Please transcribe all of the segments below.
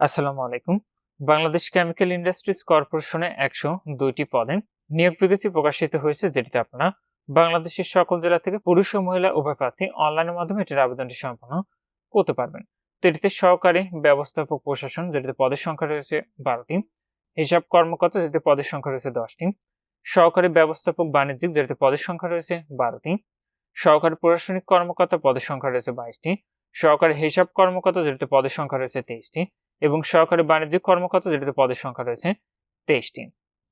আসসালামু আলাইকুম। Bangladesh chemical industries কর্পোরেশনে একশো দুইটি পদে নিয়োগ বিজ্ঞপ্তি প্রকাশিত হয়েছে, যেটিতে আপনারা বাংলাদেশের সকল জেলা থেকে পুরুষ ও মহিলা উভয় প্রার্থী অনলাইনের মাধ্যমে এটির আবেদনটি সম্পন্ন করতে পারবেন। এটিতে সহকারী ব্যবস্থাপক প্রশাসন, যেটিতে পদের সংখ্যা রয়েছে বারোটি, হিসাব কর্মকর্তা, যেটিতে পদের সংখ্যা রয়েছে দশটি, সহকারী ব্যবস্থাপক বাণিজ্যিক, যেটিতে পদের সংখ্যা রয়েছে বারোটি, সহকারী প্রশাসনিক কর্মকর্তা, পদের সংখ্যা রয়েছে বাইশটি, সহকারী হিসাব কর্মকর্তা, যেটিতে পদের সংখ্যা রয়েছে তেইশটি এবং সহকারী বাণিজ্যিক কর্মকর্তা যেটিতে পদের সংখ্যা রয়েছে তেইশটি।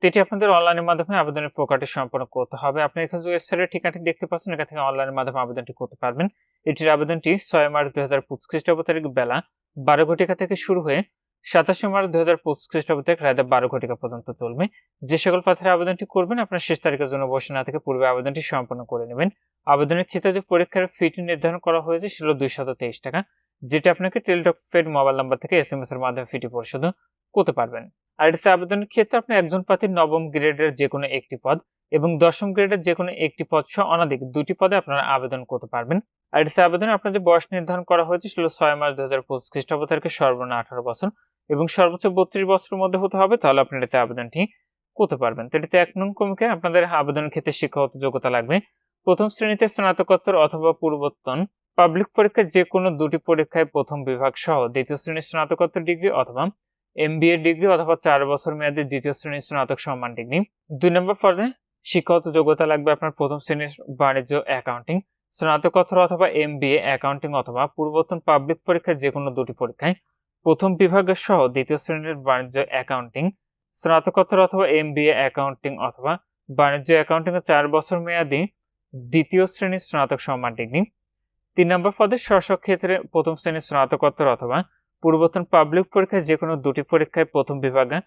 এটি আপনাদের অনলাইনের মাধ্যমে আবেদনের প্রকারটি সম্পন্ন করতে হবে। আপনি এখানে যে ওয়েবসাইটের ঠিকানাটি দেখতে পাচ্ছেন, এখান থেকে অনলাইনের মাধ্যমে আবেদনটি করতে পারবেন। এটির আবেদনটি ছয় মার্চ দুই হাজার পঁচিশ খ্রিস্টাব্দ তারিখ বেলা বারো ঘটিকা থেকে শুরু হয়ে সাতাশে মার্চ দুই হাজার পঁচিশ খ্রিস্টাব্দ থেকে রাত বারো ঘটিকা পর্যন্ত চলবে। যে সকল প্রার্থীরা আবেদনটি করবেন, আপনার শেষ তারিখের জন্য বসে না থেকে পূর্বে আবেদনটি সম্পন্ন করে নেবেন। আবেদনের ক্ষেত্রে যে পরীক্ষার ফিটি নির্ধারণ করা হয়েছে সেটা দুইশত তেইশ টাকা। যেটা আপনাকে টেলিটক পেড মোবাইল নাম্বার থেকে এস এম এস এর মাধ্যমে ফিটি পরিশোধ করতে পারবেন। আর এটি আবেদনের ক্ষেত্রে আপনি একজন প্রার্থীর নবম গ্রেডের যে কোনো একটি পদ এবং দশম গ্রেডের যে কোনো একটি পদ সহ অনাধিক দুটি পদে আপনারা আবেদন করতে পারবেন। আর এটি আবেদনে আপনার যে বয়স নির্ধারণ করা হয়েছে সেটা ছয় মার্চ দু হাজার পঁচিশ খ্রিস্টাব্দ তারিখে সর্বনিম্ন আঠারো বছর এবং সর্বোচ্চ বত্রিশ বছরের মধ্যে হতে হবে, তাহলে আপনি এটিতে আবেদনটি করতে পারবেন। তো এটিতে এক নং কমিকে আপনাদের আবেদনের ক্ষেত্রে শিক্ষাগত যোগ্যতা লাগবে। প্রথম শ্রেণীতে স্নাতকোত্তর অথবা পূর্বতন পাবলিক পরীক্ষায় যে কোনো দুটি পরীক্ষায় প্রথম বিভাগ সহ দ্বিতীয় শ্রেণির স্নাতকোত্তর ডিগ্রি অথবা এমবিএ ডিগ্রি অথবা চার বছর মেয়াদী দ্বিতীয় শ্রেণির স্নাতক সম্মান ডিগ্রি দুই নম্বর পদে শিক্ষাগত যোগ্যতা লাগবে আপনার প্রথম শ্রেণির বাণিজ্য অ্যাকাউন্টিং স্নাতকোত্তর অথবা এমবিএ অ্যাকাউন্টিং অথবা পূর্বতন পাবলিক পরীক্ষায় যে কোনো দুটি পরীক্ষায় প্রথম বিভাগের সহ দ্বিতীয় শ্রেণির বাণিজ্য অ্যাকাউন্টিং স্নাতকোত্তর অথবা এমবিএ অ্যাকাউন্টিং অথবা বাণিজ্য অ্যাকাউন্টিং এর চার বছর মেয়াদী দ্বিতীয় শ্রেণির স্নাতক সম্মান ডিগ্রি তিন নম্বর পদে স্বশক ক্ষেত্রে প্রথম শ্রেণির স্নাতকোত্তর অথবা পূর্বতন পাবলিক পরীক্ষায় যে কোনো দুটি পরীক্ষায় প্রথম বিভাগে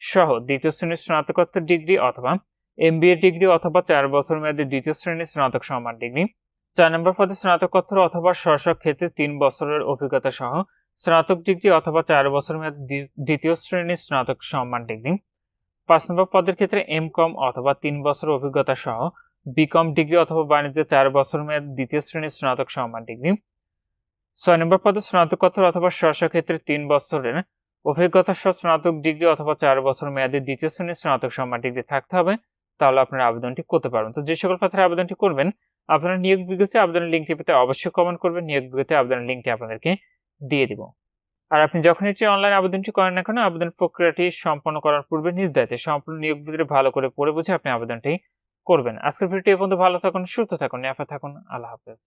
সহ দ্বিতীয় শ্রেণির স্নাতকোত্তর ডিগ্রি অথবা এমবিএ ডিগ্রি অথবা চার বছর মেয়াদী দ্বিতীয় শ্রেণির স্নাতক সম্মান ডিগ্রি চার নম্বর পদে স্নাতকোত্তর অথবা স্বশক ক্ষেত্রে তিন বছরের অভিজ্ঞতা সহ স্নাতক ডিগ্রি অথবা চার বছর মেয়াদী দ্বিতীয় শ্রেণির স্নাতক সম্মান ডিগ্রি পাঁচ নম্বর পদের ক্ষেত্রে এম কম অথবা তিন বছর অভিজ্ঞতা সহ বিকম ডিগ্রি অথবা বাণিজ্যে চার বছর মেয়াদ দ্বিতীয় শ্রেণির স্নাতক সম্মান ডিগ্রি ছয় নম্বর পদে স্নাতকোত্তর অথবা স্বশক ক্ষেত্রে তিন বছরের অভিজ্ঞতা সহ স্নাতক ডিগ্রি অথবা চার বছর মেয়াদী দ্বিতীয় শ্রেণির স্নাতক সম্মান ডিগ্রি থাকতে হবে। তাহলে আপনারা আবেদনটি করতে পারবেন। তো যে সকল প্রার্থীরা আবেদনটি করবেন, আপনারা নিয়োগ বিজ্ঞপ্তি, আবেদনের লিঙ্কটি পেতে অবশ্যই কমেন্ট করবেন। নিয়োগ বিজ্ঞপ্তি, আবেদনের লিঙ্কটি আপনাদেরকে দিয়ে দিব। আর আপনি যখন এটি অনলাইন আবেদনটি করেন না কেন, আবেদন প্রক্রিয়াটি সম্পন্ন করার পূর্বে নিজ দায়িত্বে সম্পূর্ণ নিয়োগ বিজ্ঞপ্তি ভালো করে পড়ে বুঝে আপনি আবেদনটি করবেন। আজকের ভিডিওটি পর্যন্ত। ভালো থাকুন সুস্থ থাকুন নিরাপদ থাকুন। আল্লাহ হাফেজ।